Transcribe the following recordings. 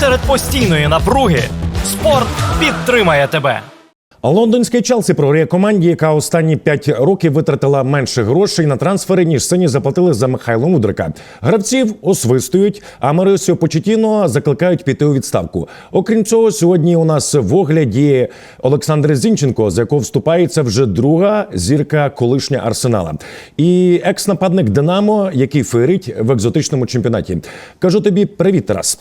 серед постійної напруги спорт підтримає тебе. Лондонський Челсі програє команді, яка останні 5 років витратила менше грошей на трансфери, ніж сині заплатили за Михайло Мудрика. Гравців освистують, а Марисіо Почетіно закликають піти у відставку. Окрім цього, сьогодні у нас в огляді Олександр Зінченко, з якого вступається вже друга зірка колишня арсенала, і екс-нападник Динамо, який феєрить в екзотичному чемпіонаті. Кажу тобі привіт, Тарас.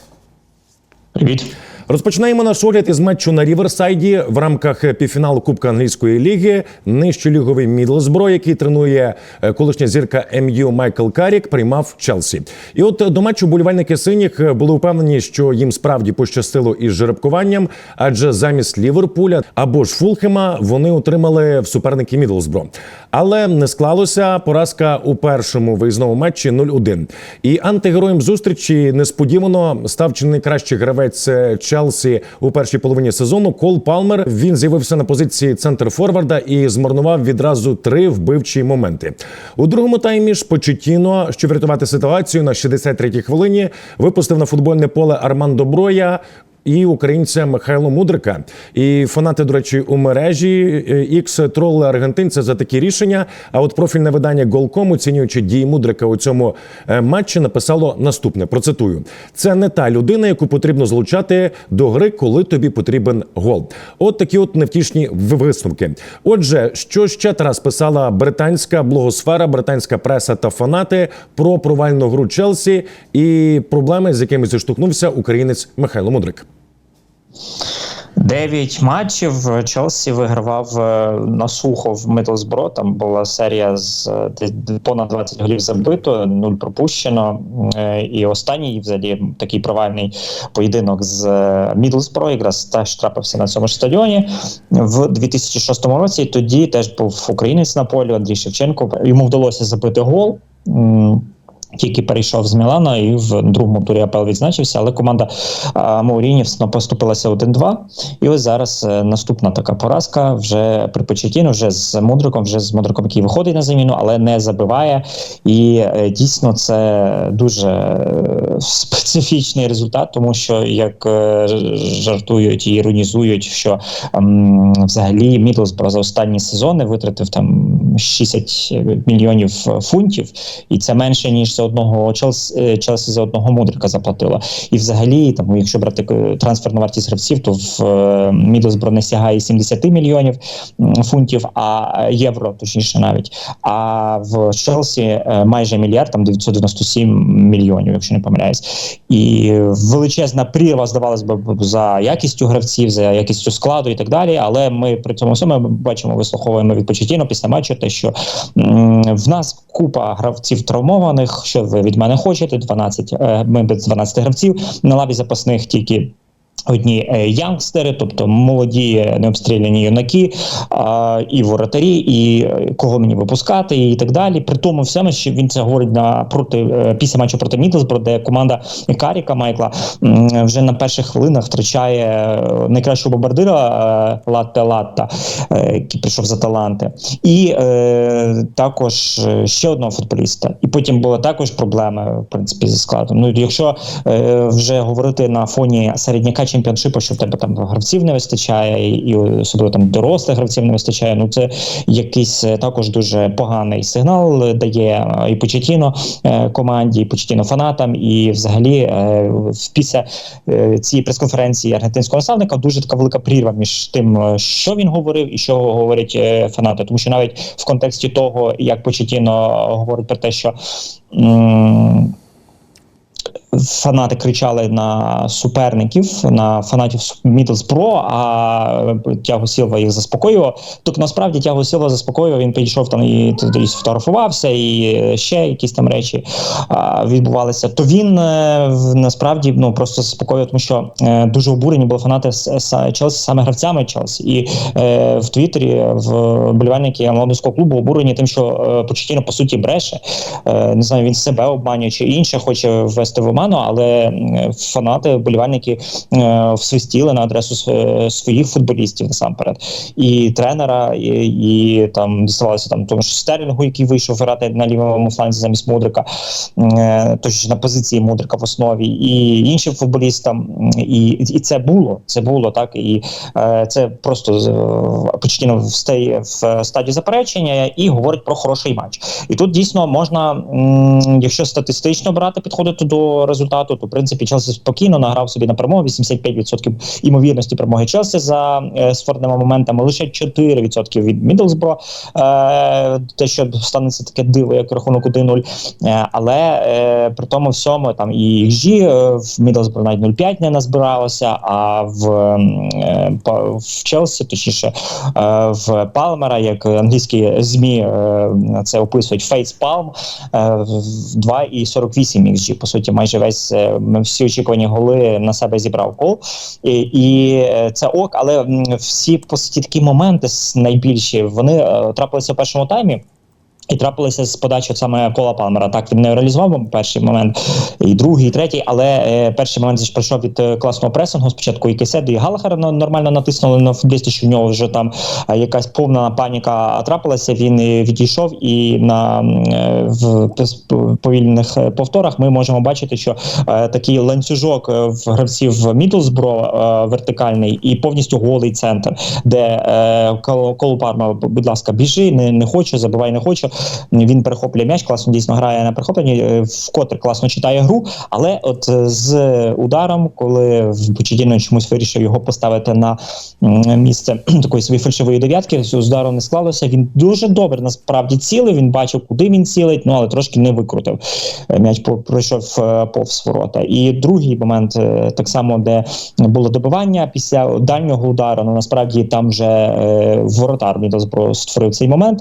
Привіт. Розпочинаємо наш огляд із матчу на Ріверсайді в рамках півфіналу Кубка англійської ліги. Нижчоліговий Мідлсбро, який тренує е, колишня зірка МЮ Майкл Карік, приймав Челсі. І от до матчу болівальники синіх були впевнені, що їм справді пощастило із жеребкуванням, адже замість Ліверпуля або ж Фулхема вони отримали в суперники Мідлсбро. Але не склалося поразка у першому виїзному матчі 0-1. І антигероєм зустрічі несподівано став чи не найкращий гравець е, Челсі у першій половині сезону. Кол Палмер він з'явився на позиції центр форварда і змарнував відразу три вбивчі моменти. У другому таймі ж Почетіно, щоб врятувати ситуацію на 63-й хвилині, випустив на футбольне поле Армандо Броя. І українця Михайло Мудрика. І фанати, до речі, у мережі ікс тролли аргентинця за такі рішення. А от профільне видання Голком, оцінюючи дії Мудрика у цьому е, матчі, написало наступне: процитую: це не та людина, яку потрібно злучати до гри, коли тобі потрібен гол. От такі от невтішні висновки. Отже, що ще Тарас писала британська блогосфера, британська преса та фанати про провальну гру Челсі і проблеми, з якими зіштовхнувся українець Михайло Мудрик. Дев'ять матчів Челсі вигравав е, на сухо в Мидлсбро. Там була серія з понад 20 голів забито, нуль пропущено. Е, І останній взагалі такий провальний поєдинок з е, Мідлсбро, якраз теж трапився на цьому ж стадіоні в 2006 році. Тоді теж був українець на полі Андрій Шевченко. Йому вдалося забити гол. М, Тільки перейшов з Мілана і в другому турі АПЛ відзначився, але команда а, Маурінів поступилася 1-2. І ось зараз е, наступна така поразка вже при Почетіну, вже з Мудриком, вже з Мудриком, який виходить на заміну, але не забиває. І е, дійсно це дуже е, специфічний результат, тому що як жартують і іронізують, що ем, взагалі Мідлсбро за останні сезони витратив там 60 мільйонів фунтів, і це менше ніж за одного Челсі, е, Челсі за одного мудрика заплатила. І взагалі, там, якщо брати е, трансферну вартість гравців, то в е, Мідлсбро не сягає 70 мільйонів фунтів, а євро, точніше, навіть. А в Челсі майже мільярд, там 997 мільйонів, якщо не помиляюсь. І величезна прірва, здавалось би, за якістю гравців, за якістю складу і так далі. Але ми при цьому всьому бачимо, вислуховуємо від Почетіно після матчу, те, що м, в нас купа гравців травмованих. Що ви від мене хочете? 12, е, ми без 12 гравців на лаві запасних тільки. Одні е, янгстери, тобто молоді е, необстріляні юнаки, а, і воротарі, і е, кого мені випускати, і так далі. При тому всьому, що він це говорить на проти після матчу проти Мідлсбро, де команда Каріка Майкла вже на перших хвилинах втрачає найкращого бомбардира Латте Латта, який прийшов за таланти, і е, також ще одного футболіста. І потім були також проблеми в принципі зі складом. Ну якщо е, вже говорити на фоні середняка чемпіоншипу, що в тебе там гравців не вистачає, і, особливо там дорослих гравців не вистачає. Ну це якийсь е, також дуже поганий сигнал дає е, і Почетіно е, команді, і Почетіно фанатам, і взагалі після цієї прес-конференції аргентинського наставника дуже така велика прірва між тим, що він говорив і що говорять фанати. Тому що навіть в контексті того, як Почетіно говорить про те, що. Фанати кричали на суперників, на фанатів Мідлсбро, а Тяго Сілва їх заспокоював. Тобто насправді Тяго Сілва заспокоював, він підійшов там і тоді сфотографувався, і ще якісь там речі а, відбувалися. То він е, насправді ну просто заспокоював, тому що е, дуже обурені були фанати Челсі, саме гравцями Челсі. І е, в Твіттері в болівальники лондонського клубу обурені тим, що е, Почетіно по суті бреше. Е, не знаю, він себе обманює чи інше хоче ввести в оману. але фанати, вболівальники е, всвистіли на адресу своїх футболістів насамперед, і тренера, і, і там діставалося там тому ж Стерлінгу, який вийшов грати на лівому фланзі замість Мудрика, е, точніше на позиції Мудрика в основі, і іншим футболістам. І, і це було. Це було так. І е, це просто Почтіно встає в стадію заперечення і говорить про хороший матч. І тут дійсно можна, якщо статистично брати, підходити до результату, то в принципі Челсі спокійно награв собі на перемогу 85% імовірності перемоги Челсі за е, створеними моментами, лише 4% від Мідлсбро. Е, те, що станеться таке диво, як рахунок 1-0. Е, але е, при тому всьому там і XG е, в Мідлсбро навіть 0,5 не назбиралося, а в, е, в Челсі, точніше, е, в Палмера, як англійські змі е, це описують, фейспалм е, в 2,48 XG. По суті, майже весь е, всі очікувані голи на себе зібрав кол. І, і е, це ок, але всі по суті такі моменти найбільші вони е, трапилися в першому таймі. І трапилося з подачі саме кола Палмера. Так він не реалізував перший момент, і другий, і третій. Але е, перший момент ж прийшов від е, класного пресингу. Спочатку і Кеседу, і Галахера на- нормально натиснули на футболісті, що в нього вже там е, якась повна паніка трапилася. Він е, відійшов, і на е, в повільних е, повторах ми можемо бачити, що е, такий ланцюжок в гравців Мідлсбро е, вертикальний і повністю голий центр, де е, Кол- Колу Парма, будь ласка, біжи, не, не хочу, забивай, не хочу. Він перехоплює м'яч, класно дійсно грає на перехопленні, е, вкотре класно читає гру. Але от е, з ударом, коли в Почедіно чомусь вирішив його поставити на місце такої собі фальшивої дев'ятки, з ударом не склалося. Він дуже добре насправді цілив. Він бачив, куди він цілить, ну але трошки не викрутив. Е, М'яч пройшов повз ворота. І другий момент, так само, де було добивання після дальнього удару. Ну насправді там вже воротар Мідлсбро створив цей момент.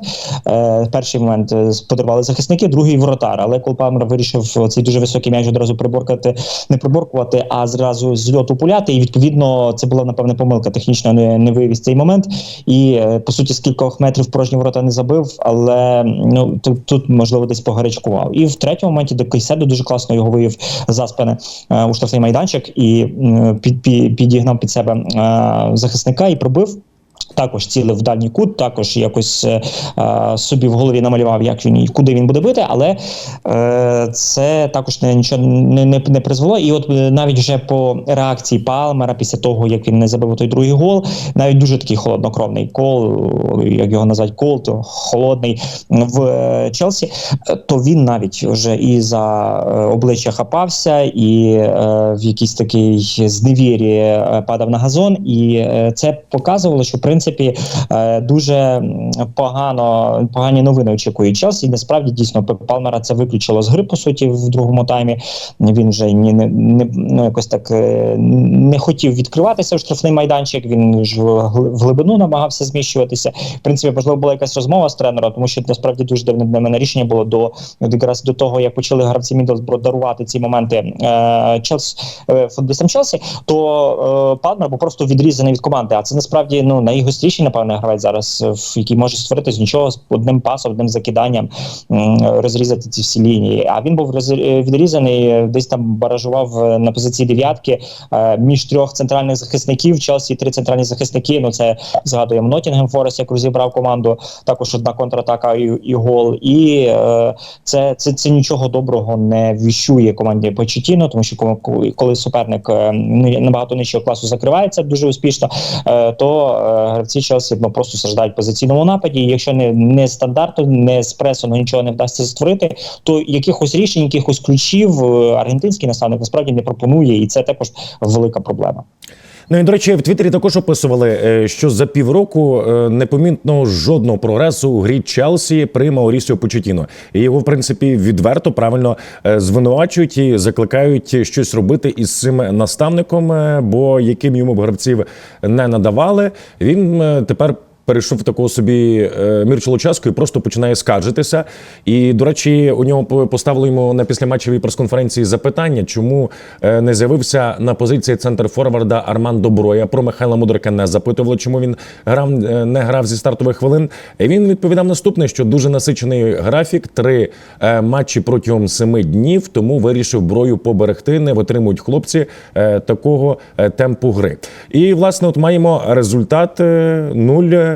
Перший момент е, подарували захисники, другий воротар. Але Кол Палмер вирішив цей дуже високий м'яч одразу приборкати, не приборкувати, а зразу з льоту пуляти. І відповідно це була напевне помилка. Технічно не, не вивіз цей момент. І е, по суті, з кількох метрів порожні ворота не забив, але ну тут, тут можливо десь погарячкував. І в третьому моменті, де Кейседо дуже класно його вивів за спини е, у штрафний майданчик і під, під, підігнав під себе е, захисника і пробив. Також цілив в дальній кут, також якось е, е, собі в голові намалював, як він куди він буде бити, але е, це також не нічого не, не, не призвело. І от е, навіть вже по реакції Палмера, після того як він не забив той другий гол, навіть дуже такий холоднокровний кол, як його назвати, кол, то холодний в е, Челсі, то він навіть вже і за е, обличчя хапався, і е, в якійсь такій зневірі падав на газон. І е, це показувало, що в принципі е, дуже погано погані новини очікують Челсі. І насправді дійсно Палмера це виключило з гри по суті в другому таймі. Він вже ні не, не ну якось так е, не хотів відкриватися в штрафний майданчик. Він ж в глибину намагався зміщуватися. В принципі, можливо, була якась розмова з тренером, тому що насправді дуже дивне для мене рішення було до якраз до того, як почали гравці Мідлсбро дарувати ці моменти е, Челсі е, футболістам Челсі, то е, Палмер був просто відрізаний від команди. А це насправді ну найгостріший, напевне, гравець зараз, е, в який може створити з нічого з одним пасом, одним закиданням розрізати ці всі лінії. А він був е, відрізаний, е, десь там баражував на позиції дев'ятки між трьох центральних захисників. Челсі три центральні захисники. Ну це згадуємо Ноттінгем Форест, як розібрав команду. Також одна контратака і, і гол. І це, це, це нічого доброго не віщує команді Почетіно, тому що коли, суперник набагато нижчого класу закривається дуже успішно, то гравці Челсі ну, просто страждають в позиційному нападі. І якщо не, не стандарту, не з ну, нічого не вдасться створити, то якихось рішень, якихось ключів е, аргентинський наставник насправді не пропонує, і це також велика проблема. Ну і до речі, в Твіттері також описували, е, що за півроку е, непомітно жодного прогресу у грі Челсі при Маурісіо Почетіно. І його, в принципі, відверто правильно е, звинувачують і закликають щось робити із цим наставником, бо яким йому гравців не надавали, він тепер. Перейшов такого собі е, Мірчу Лучаску і просто починає скаржитися. І, до речі, у нього по- поставили йому на післяматчевій прес-конференції запитання, чому е, не з'явився на позиції центр форварда Арман Доброя. Про Михайла Мудрика не запитували, чому він грав е, не грав зі стартових хвилин. І Він відповідав наступне, що дуже насичений графік, три матчі протягом семи днів, тому вирішив брою поберегти. Не витримують хлопці такого темпу гри. І власне, от маємо результат нуль.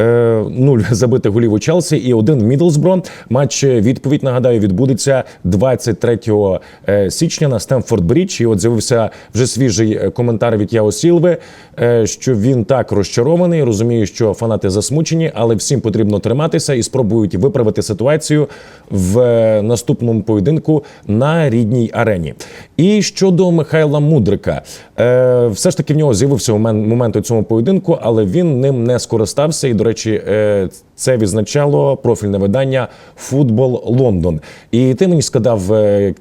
е, Нуль забитих голів у Челсі і один в Мідлсбро. Матч е, відповідь нагадаю відбудеться 23 е, січня на Стемфорд Брідж. І от з'явився вже свіжий коментар від Яо Сілви, що він так розчарований. Розуміє, що фанати засмучені, але всім потрібно триматися і спробують виправити ситуацію в наступному поєдинку на рідній арені. І щодо Михайла Мудрика, все ж таки в нього з'явився момен- момент у цьому поєдинку, але він ним не скористався. І, речі, е, це відзначало профільне видання Футбол Лондон. І ти мені сказав. е,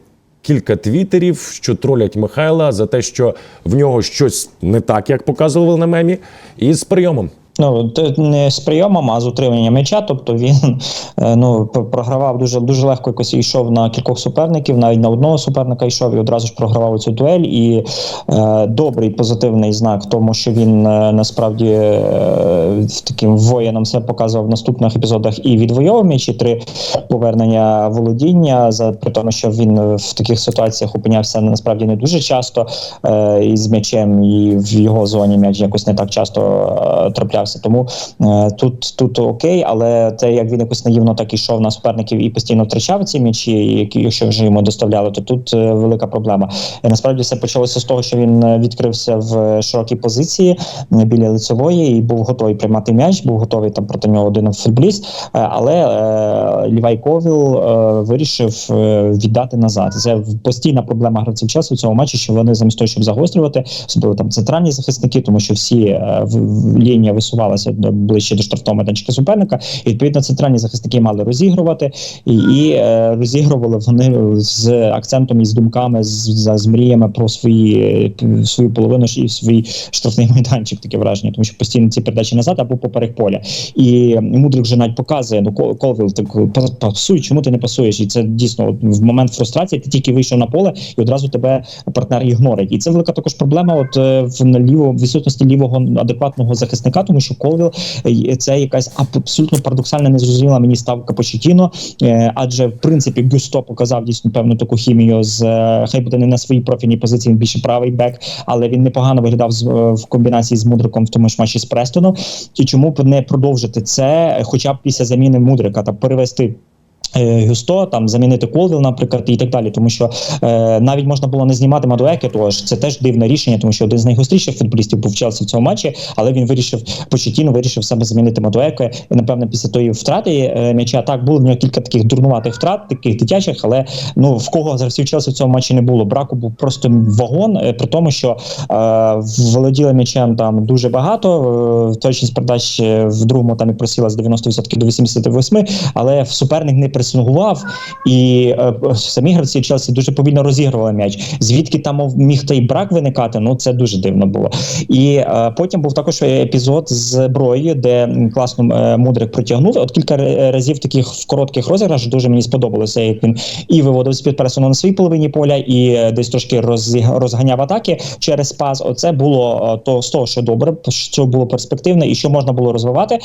Кілька твіттерів, що тролять Михайла за те, що в нього щось не так, як показували на мемі, і з прийомом. Ну не з прийомом, а з утриманням м'яча. Тобто він е, ну програвав дуже дуже легко. Якось йшов на кількох суперників, навіть на одного суперника йшов і одразу ж програвав цю дуель. І е, добрий позитивний знак тому, що він е, насправді е, таким воїном себе показував в наступних епізодах і відвоював м'ячі три повернення володіння. За при тому, що він в таких ситуаціях опинявся насправді не дуже часто е, із м'ячем, і в його зоні м'яч якось не так часто е, траплявся. Тому е, тут, тут окей, але те, як він якось наївно так ішов на суперників і постійно втрачав ці м'ячі, які якщо вже йому доставляли, то тут е, велика проблема. І насправді все почалося з того, що він е, відкрився в широкій позиції е, біля лицевої і був готовий приймати м'яч, був готовий там проти нього один футболіст, е, але е, Лівай Ковіл е, вирішив е, віддати назад. Це постійна проблема гравців часу в цьому матчі, що вони замість того, щоб загострювати, особливо там центральні захисники, тому що всі е, в, в лінія висувалася до ближче до штрафного майданчика суперника. І відповідно центральні захисники мали розігрувати і, і е, розігрували вони з акцентом і з думками, з, з, мріями про свої е, свою половину і свій штрафний майданчик. Таке враження, тому що постійно ці передачі назад або поперек поля. І мудрик вже навіть показує, ну Кол- Колвіл «Па- пасуй, чому ти не пасуєш? І це дійсно в момент фрустрації. Ти тільки вийшов на поле, і одразу тебе партнер ігнорить. І це велика також проблема. От е, в ліво відсутності лівого адекватного захисника, тому що Колвіл е, це якась абсолютно парадоксальна, незрозуміла мені ставка Почетіно, е, адже в принципі Гюсто показав дійсно певну таку хімію з е, хай буде не на своїй профільній позиції, він більше правий бек, але він непогано виглядав з, в комбінації з Мудриком в тому ж матчі з Престоном. І чому б не продовжити це, хоча б після заміни Мудрика та перевести. Е, Гюсто там замінити Колвіл, наприклад, і так далі, тому що е, навіть можна було не знімати Мадуеки, тож це теж дивне рішення, тому що один з найгостріших футболістів був Челсі в цьому матчі, але він вирішив Почетіно вирішив себе замінити Мадуеки. Напевно після тої втрати е, м'яча так було в нього кілька таких дурнуватих втрат, таких дитячих, але ну в кого гравців Челсі в цьому матчі не було. Браку був просто вагон, е, при тому, що е, володіли м'ячем там дуже багато. Е, точність передач е, в другому там і просіла з 90% до 88%, але в суперник не пресингував, і е, самі гравці Челсі дуже повільно розігрували м'яч. Звідки там міг той брак виникати? Ну це дуже дивно було. І е, потім був також епізод з Брої, де класно е, мудрик протягнув. От кілька разів таких в коротких розіграшах дуже мені сподобалося, як він і виводив з-під пресу на своїй половині поля, і десь трошки розганяв атаки через пас. Оце було то з того, що добре, що було перспективне і що можна було розвивати.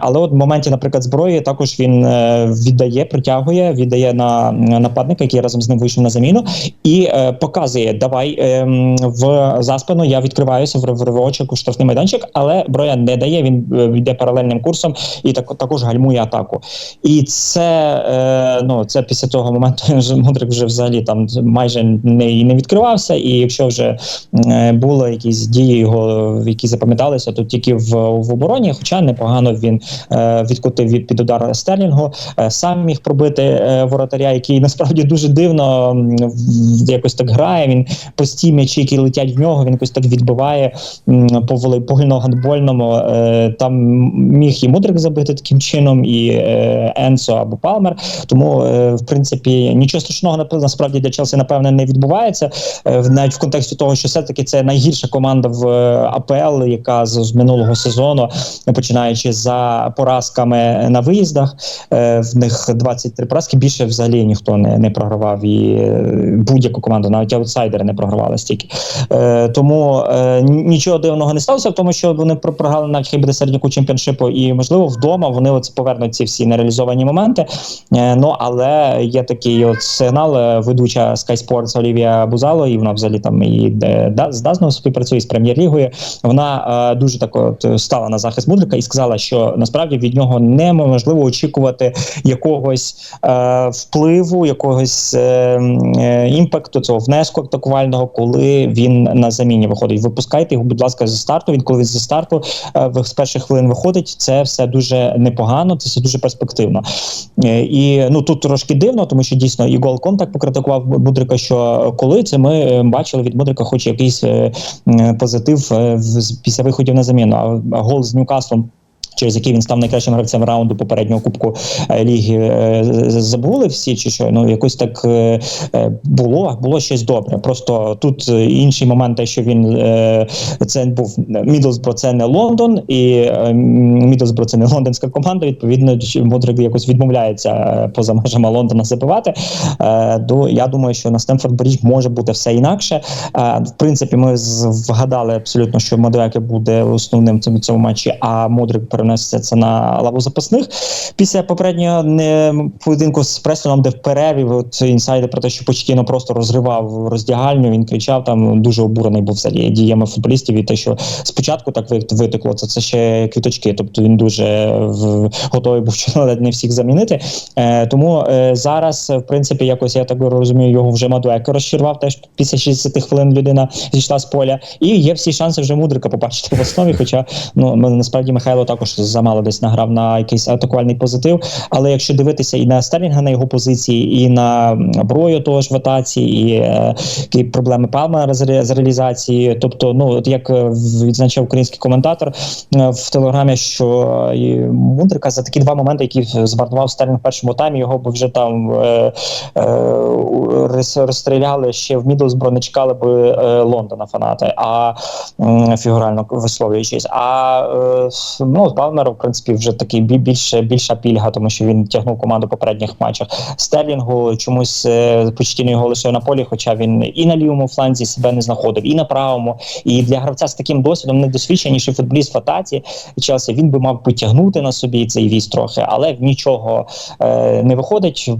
Але от в моменті, наприклад, зброї також він е, віддає, притягує, віддає на на нападника, який разом з ним вийшов на заміну, і е, показує: давай ем, в за спину я відкриваюся в, в ривочок у штрафний майданчик, але броя не дає. Він е, йде паралельним курсом і так також гальмує атаку. І це е, ну це після того моменту мудрик вже взагалі там майже не не відкривався. І якщо вже е, були якісь дії його, які запам'яталися, то тільки в, в обороні, хоча непогано він е, відкотив від під удар Стерлінгу. Е, сам міг пробити е, воротаря, який насправді дуже дивно якось так грає. Він пості м'ячі, які летять в нього, він якось так відбиває по волей- гольно-гандбольному. Е, Там міг і Мудрик забити таким чином, і е, Енсо або Палмер. Тому, в принципі, нічого страшного насправді для Челсі, напевне, не відбувається. Навіть в контексті того, що все-таки це найгірша команда в АПЛ, яка з, минулого сезону, починаючи за поразками на виїздах. В них 23 поразки. Більше взагалі ніхто не, не програвав і е, будь-яку команду, навіть аутсайдери не програвали стільки. Е, Тому е, нічого дивного не сталося в тому, що вони про- програли навіть хай буде чемпіоншипу, і можливо вдома вони от повернуть ці всі нереалізовані моменти. Е, Ну але є такий от сигнал. е, Ведуча Sky Sports Олівія Бузало, і вона взагалі там і да, з співпрацює з прем'єр-лігою. Вона е, дуже так от стала на захист Мудрика і сказала, що насправді від нього неможливо очікувати якогось е, впливу, якогось е, е, імпакту цього внеску атакувального, коли він на заміні виходить. Випускайте його, будь ласка, зі старту. Він коли зі старту е, з перших хвилин виходить. Це все дуже непогано, це все дуже перспективно. Е, І ну тут трошки дивно, тому що дійсно і гол контакт покритикував Мудрика. Що коли це ми е, бачили від Мудрика, хоч якийсь е, позитив е, після виходів на заміну. А гол з Ньюкаслом. Через який він став найкращим гравцем раунду попереднього кубку е, ліги е, забули всі, чи що ну якось так е, було, було щось добре. Просто тут інший момент, те, що він це був Мідлсбро, це не Лондон, і Мідлсбро це не лондонська команда. Відповідно, що Мудрик якось відмовляється поза межами Лондона забивати. До я думаю, що на Стемфорд Брідж може бути все інакше. В принципі, ми вгадали абсолютно, що Мадуеке буде основним в цьому- матчі, а Мудрик перенесеться це на лаву запасних. Після попереднього не поєдинку з Престоном, де в перерві от інсайди про те, що Почтіно просто розривав роздягальню. Він кричав там дуже обурений був взагалі діями футболістів. І те, що спочатку так ви- витекло, це, це ще квіточки. Тобто він дуже в, готовий був ледь не всіх замінити. Е, тому е, зараз, в принципі, якось я так розумію, його вже Мадуеко розчарував. Теж після 60 хвилин людина зійшла з поля, і є всі шанси вже мудрика побачити в основі. Хоча ну насправді Михайло також замало десь награв на якийсь атакувальний позитив. Але якщо дивитися і на Стерлінга на його позиції, і на Брою того ж в атаці, і, е, які проблеми Палма з, ре- з реалізації. Тобто, ну от як е, відзначав український коментатор е, в телеграмі, що е, і Мудрика за такі два моменти, які змарнував Стерлінг в першому таймі, його би вже там е, е, розстріляли ще в Мідлсбро, не чекали би е, Лондона фанати, а м, фігурально висловлюючись. А е, ну Палмер, в принципі, вже такий бі- більше більша пільга, тому що він тягнув команду в попередніх матчах. Стерлінгу чомусь е, почтіно його лише на полі, хоча він і на лівому фланзі себе не знаходив, і на правому. І для гравця з таким досвідом недосвідченіший футболіст в атаці Челсі він би мав потягнути на собі цей віз трохи, але нічого е, не виходить.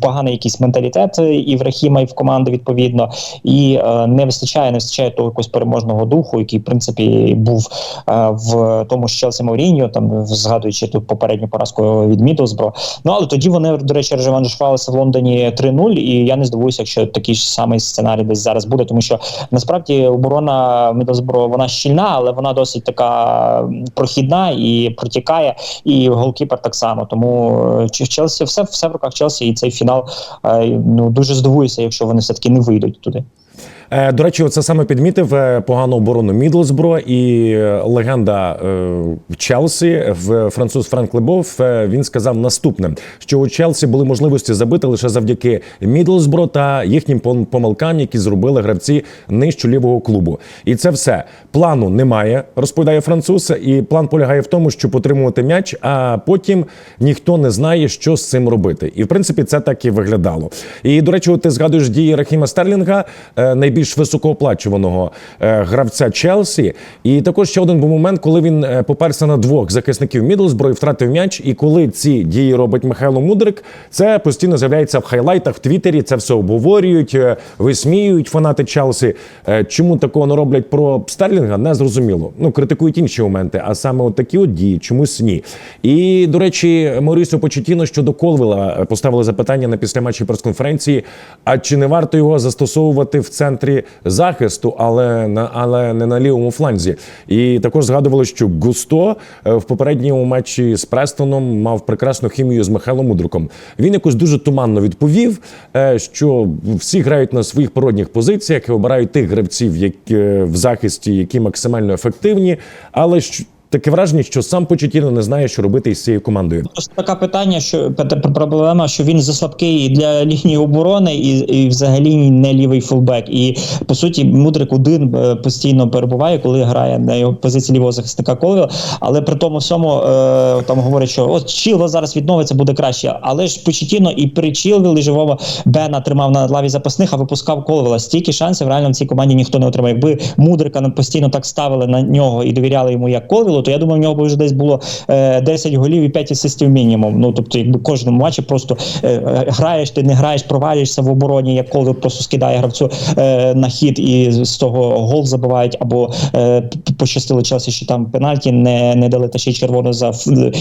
Поганий якийсь менталітет і в Рахіма, і в команди відповідно, і е, не вистачає, не вистачає того якогось переможного духу, який в принципі був е, в тому Челсі Мауріньо, там згадуючи тут попередню поразку від Мідлсбро. Ну але тоді вони, до речі, реваншувалися в Лондоні 3-0, і я не здивуюся, якщо такий ж самий сценарій десь зараз буде, тому що насправді оборона Мідлсбро вона щільна, але вона досить така прохідна і протікає, і голкіпер так само. Тому е, Ч- Челсі все, все в руках Челсі, і цей фінал е, ну дуже здивуюся, якщо вони все таки не вийдуть туди. Е, До речі, це саме підмітив е, погану оборону Мідлсбро і е, легенда Челсі в француз Франк Лебов. Він сказав наступне: що у Челсі були можливості забити лише завдяки Мідлсбро та їхнім помилкам, які зробили гравці нижче лівого клубу. І це все плану немає, розповідає француз. І план полягає в тому, щоб отримувати м'яч, а потім ніхто не знає, що з цим робити. І в принципі це так і виглядало. І до речі, ти згадуєш дії Рахіма Стерлінга, е, найбільш високооплачуваного е, гравця Челсі. І також ще один був момент, коли він е, поперся на двох захисників Мідлсбро і втратив м'яч. І коли ці дії робить Михайло Мудрик, це постійно з'являється в хайлайтах в Твіттері. Це все обговорюють, е, висміюють фанати Челсі. Чому такого не роблять про Стерлінга? Не зрозуміло. Ну критикують інші моменти, а саме от такі от дії, чомусь ні. І до речі, Морісо Почетіно щодо Колвела поставили запитання на післяматчі прес-конференції. А чи не варто його застосовувати в центрі центрі захисту, але на але не на лівому фланзі. І також згадували, що Густо е, в попередньому матчі з Престоном мав прекрасну хімію з Михайлом Мудруком. Він якось дуже туманно відповів, е, що всі грають на своїх природних позиціях і обирають тих гравців, які е, в захисті, які максимально ефективні, але що. Таке враження, що сам Почетіно не знає, що робити із цією командою. Просто таке питання, що пр- проблема, що він заслабкий і для лінії оборони, і, і взагалі не лівий фулбек. І по суті, мудрик один е, постійно перебуває, коли грає на його позиції лівого захисника Колвіла. Але при тому всьому е, там говорять, що от Чілва зараз відновиться, буде краще. Але ж Почетіно і при Чілвілі живого Бена тримав на лаві запасних, а випускав Колвіла. Стільки шансів реально в цій команді ніхто не отримає. Якби мудрика постійно так ставили на нього і довіряли йому як Колвілу, то я думаю, в нього б вже десь було е, 10 голів і 5 асистів мінімум. Ну тобто, якби кожному матчі просто е, граєш, ти не граєш, провалюєшся в обороні, як Колвіл просто скидає гравцю е, на хід і з того гол забивають, або е, пощастило Челсі, що там пенальті не, не дали та ще червоно за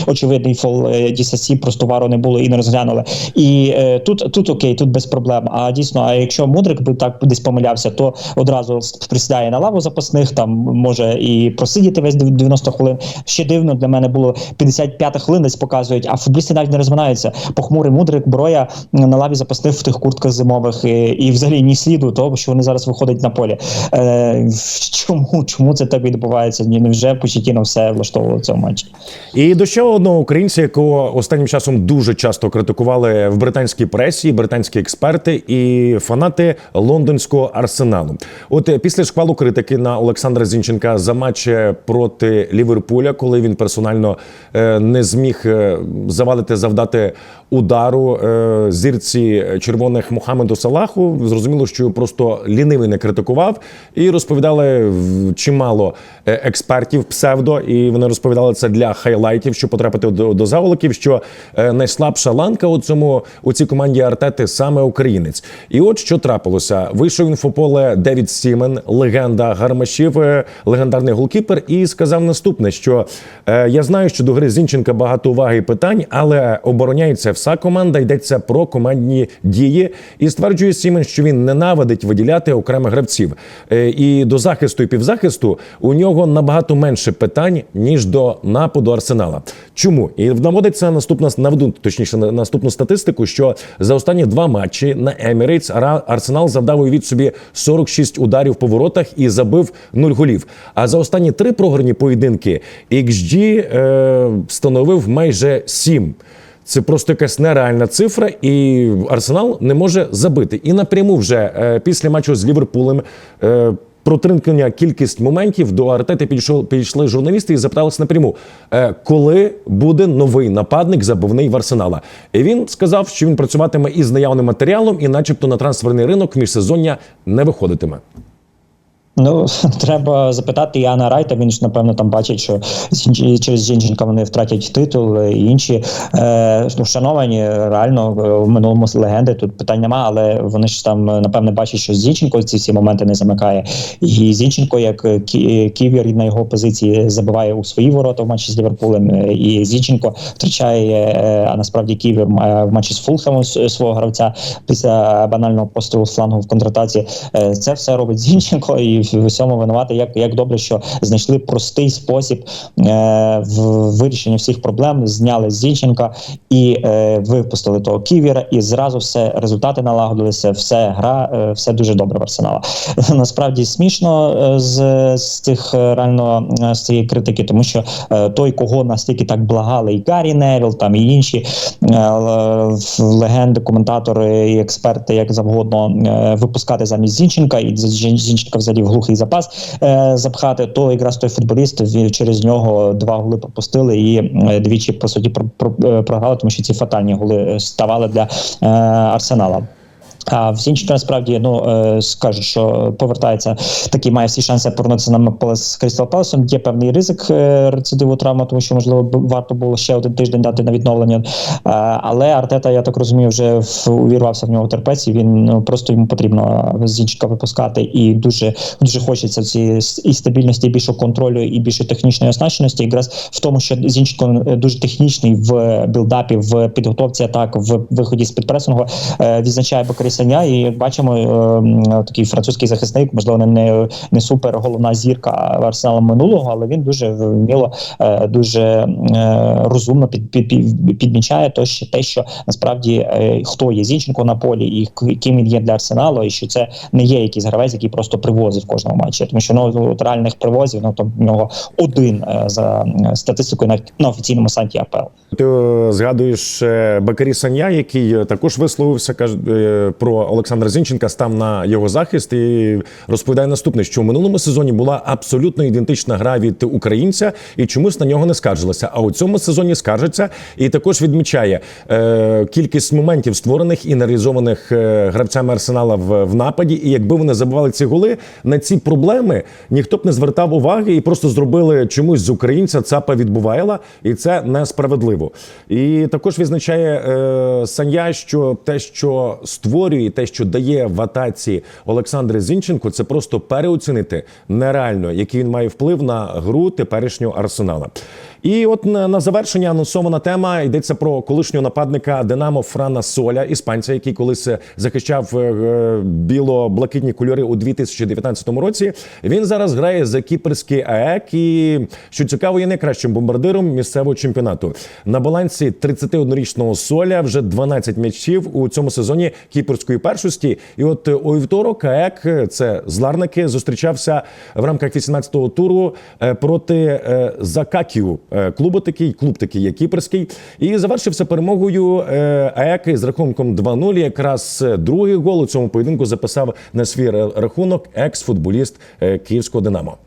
очевидний фол Дісасі, просто вару не було і не розглянули. І тут, тут окей, тут без проблем. А дійсно, а якщо Мудрик би так десь помилявся, то одразу присідає на лаву запасних, там може і просидіти весь 90 хвилин. Ще дивно для мене було 55 хвилин десь показують, а футболісти навіть не розминаються. Похмурий Мудрик, Броя на лаві запасних в тих куртках зимових і, і взагалі ні сліду того, що вони зараз виходять на полі. Е, чому, чому це так відбувається? Ні, Невже Почетіно все влаштовувало в матчі? І до ще одного українця, якого останнім часом дуже часто критикували в британській пресі, британські експерти і фанати лондонського арсеналу. От е, після шквалу критики на Олександра Зінченка за матч е, проти Ліверпуля, коли він персонально е, не зміг е, завадити завдати удару е, зірці червоних Мухаммеду Салаху, зрозуміло, що просто лінивий не критикував, і розповідали чимало е, експертів псевдо, і вони розповідали це для хайлайтів, щоб потрапити до, до заволоків, що е, найслабша ланка у цьому у цій команді Артети саме українець. І от що трапилося: вийшов інфополе Девід Сімен, легенда гармашів, легендарний голкіпер, і сказав наступне: що я знаю, що до гри Зінченка багато уваги і питань, але обороняється вся команда. Йдеться про командні дії, і стверджує Сімен, що він ненавидить виділяти окремих гравців. Е, І до захисту і півзахисту у нього набагато менше питань ніж до нападу арсенала. Чому і наводиться наступна наведу точніше на- наступну статистику, що за останні два матчі на Емірейтс Арсенал завдав уявіть собі 46 ударів по воротах і забив 0 голів. А за останні три програні поєдинки XG е, становив майже 7. Це просто якась нереальна цифра, і Арсенал не може забити. І напряму вже е, після матчу з Ліверпулем. Е, Протринкання кількість моментів до Артети підійшов, підійшли журналісти і запиталися напряму, е, коли буде новий нападник забивний в Арсенала. І він сказав, що він працюватиме із наявним матеріалом, і, начебто, на трансферний ринок міжсезоння не виходитиме. Ну, треба запитати Яна Райта. Він ж напевно там бачить, що через Зінченка вони втратять титул і інші е, ну, реально е, в минулому легенди. Тут питань нема, але вони ж там е, напевне бачать, що Зінченко ці всі моменти не замикає. І Зінченко, як е, кі- ківір на його позиції, забиває у свої ворота в матчі з Ліверпулем. І Зінченко втрачає, а насправді ківір має в матчі з Фулхемом свого гравця після банального пострілу з флангу в контратаці. Це все робить Зінченко, і в усьому винувати. Як, як добре, що знайшли простий спосіб е, в вирішенні всіх проблем, зняли Зінченка і е, випустили того ківіра, і зразу все результати налагодилися, все гра, е, все дуже добре в арсенала. Насправді смішно е, з, з цих е, реально е, з цієї критики, тому що е, той, кого настільки так благали, і Гаррі Невіл, там і інші е, легенди, коментатори і експерти, як завгодно е, випускати замість Зінченка, і Зінченка взагалі в глухий запас е, запхати, то якраз той футболіст через нього два голи пропустили і е, двічі по суті е, програли, тому що ці фатальні голи ставали для арсенала. А в Зінченка насправді ну е, скажуть, що повертається такий, має всі шанси повернутися на поле з Крістал Пелесом. Є певний ризик е, рецидиву травми, тому що можливо варто було ще один тиждень дати на відновлення. Е, але Артета, я так розумію, вже увірвався в нього терпець. І він ну, просто йому потрібно Зінченка випускати, і дуже дуже хочеться с- і стабільності, і більшого контролю, і більше технічної оснащеності. Якраз в тому, що Зінченко е, дуже технічний в білдапі, в підготовці атак, в виході з підпресингу, відзначає Бакарі Саня, і як бачимо, е, такий французький захисник, можливо, не, не супер головна зірка арсенала минулого, але він дуже вміло, е, дуже е, розумно під, під, під, підмічає то, що те, що насправді хто є Зінченко на полі, і ким він є для арсеналу, і що це не є якийсь гравець, який просто привозить в кожному матчі. Тому що ну от реальних привозів, ну то в нього один за статистикою на, на офіційному сайті АПЛ. Ти згадуєш Бакарі Саня, який також висловився каже, е, про Олександра Зінченка, став на його захист і розповідає наступне: що в минулому сезоні була абсолютно ідентична гра від українця, і чомусь на нього не скаржилася. А у цьому сезоні скаржиться і також відмічає е, кількість моментів створених і нереалізованих е, гравцями арсенала в, в нападі. І якби вони забивали ці голи, на ці проблеми ніхто б не звертав уваги і просто зробили чомусь з українця ЦАПа відбувайла, і це несправедливо. І також відзначає е, Саня, що те, що створює, те, що дає в атаці Олександр Зінченко, це просто переоцінити нереально, який він має вплив на гру теперішнього арсенала. І от на, на завершення анонсована тема йдеться про колишнього нападника Динамо Франа Соля, іспанця, який колись е, захищав е, е, біло-блакитні кольори у 2019 році. Він зараз грає за кіпрський АЕК і що цікаво, є найкращим бомбардиром місцевого чемпіонату. На балансі 31-річного Соля вже 12 м'ячів у цьому сезоні кіпрської першості. І от е, у вівторок АЕК, е, це зларники, зустрічався в рамках 18-го туру е, проти Закакію. Е, Клубу такий, клуб такий є кіпрський. І завершився перемогою АЕК з рахунком 2-0. Якраз другий гол у цьому поєдинку записав на свій ра- рахунок екс-футболіст київського Динамо.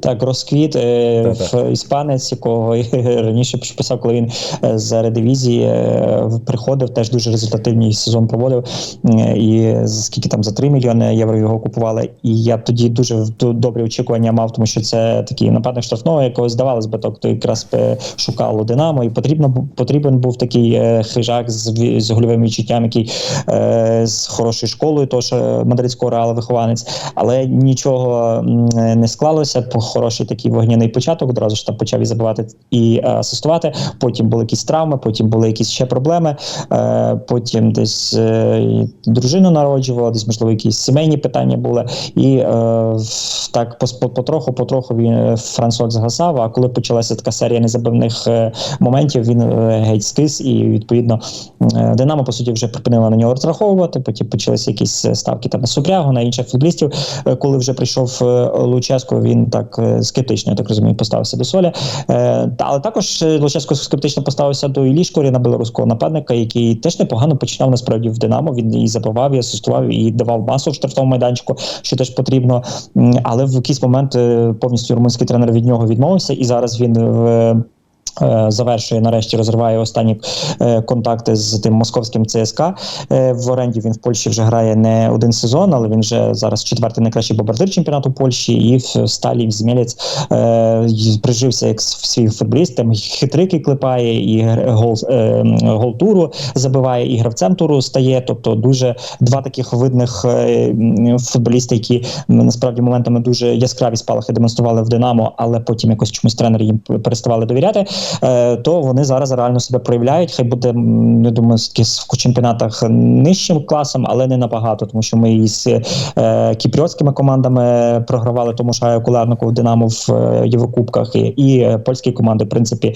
Так, розквіт е, в іспанець, якого раніше писав, коли він е, з Редивізії е, приходив, теж дуже результативний сезон проводив. Е, І скільки там за 3 мільйони євро його купували. І я тоді дуже добрі очікування мав, тому що це такий нападник штрафного, якого здавалось би, тобто якраз е, шукав у Динамо, і потрібно потрібен був такий е, хижак з, з гольовим відчуттям, який е, з хорошою школою, що мадридського реала вихованець, але нічого не склалося. Хороший такий вогняний початок. Одразу ж там почав і забивати і е, асистувати. Потім були якісь травми, потім були якісь ще проблеми. Е, потім десь е, дружину народжувала, десь можливо якісь сімейні питання були. І е, так потроху, потроху він е, Франсуак згасав. А коли почалася така серія незабивних моментів, він геть скис, і відповідно Динамо по суті вже припинила на нього розраховувати. Потім почалися якісь ставки там на Супрягу, на інших футболістів. Коли вже прийшов Луческо, він так е, скептично, я так розумію, поставився до соля. Е, Але також е, Луческо скептично поставився до Іллі на білоруського нападника, який теж непогано починав насправді в Динамо. Він і забивав, і асистував, і давав масу в штрафному майданчику, що теж потрібно. Але в якийсь момент повністю румунський тренер від нього відмовився, і зараз він в. Е, Завершує нарешті розриває останні е, контакти з тим московським ЦСКА. Е, в оренді він в Польщі вже грає не один сезон, але він вже зараз четвертий найкращий бомбардир чемпіонату Польщі, і в сталі в Змілець прижився як свій футболіст. Там хитрики клепає, і гол, гол туру забиває, і гравцем туру стає. Тобто, дуже два таких видних футболісти, які насправді моментами дуже яскраві спалахи демонстрували в Динамо, але потім якось чомусь тренери їм переставали довіряти. Е, то вони зараз реально себе проявляють. Хай буде я думаю, в чемпіонатах нижчим класом, але не набагато, тому що ми із е, кіпріотськими командами програвали тому ж Куларнику в Динамо в е, Єврокубках і, і польські команди, в принципі,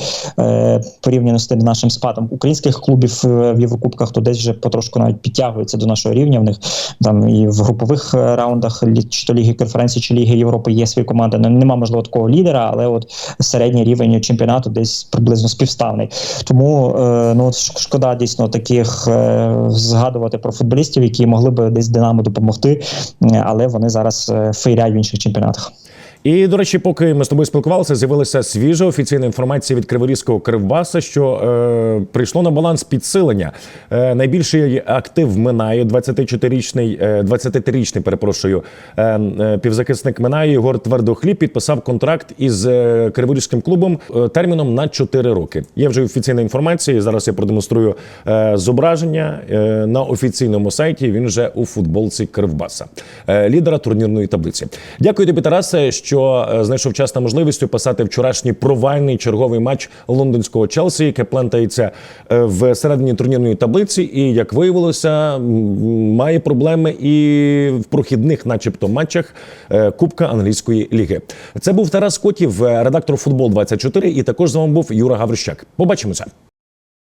порівняно з тим нашим спадом українських клубів в Єврокубках, то десь вже потрошку навіть підтягується до нашого рівня. В них там і в групових раундах чи то ліги конференції, чи ліги Європи є свої команди. Ну, Нема можливо такого лідера, але от середній рівень чемпіонату десь приблизно співставний. Тому е, ну шкода дійсно таких е, згадувати про футболістів, які могли би десь Динамо допомогти, е, але вони зараз фейряють в інших чемпіонатах. І до речі, поки ми з тобою спілкувалися, з'явилася свіжа офіційна інформація від Криворізького Кривбаса, що е, прийшло на баланс підсилення. Е, найбільший актив минає 24-річний, е, 23-річний, перепрошую, е, е, півзахисник минає Єгор Твердохліб підписав контракт із е, Криворізьким клубом е, терміном на 4 роки. Є вже офіційна інформація. Зараз я продемонструю е, зображення е, на офіційному сайті. Він вже у футболці Кривбаса, е, лідера турнірної таблиці. Дякую тобі, Тарасе, що що е, знайшов час та можливість описати вчорашній провальний черговий матч лондонського Челсі, яке плентається е, в середині турнірної таблиці, і як виявилося, має проблеми і в прохідних, начебто, матчах е, Кубка англійської ліги. Це був Тарас Котів, редактор футбол 24 і також з вами був Юра Гаврищак. Побачимося.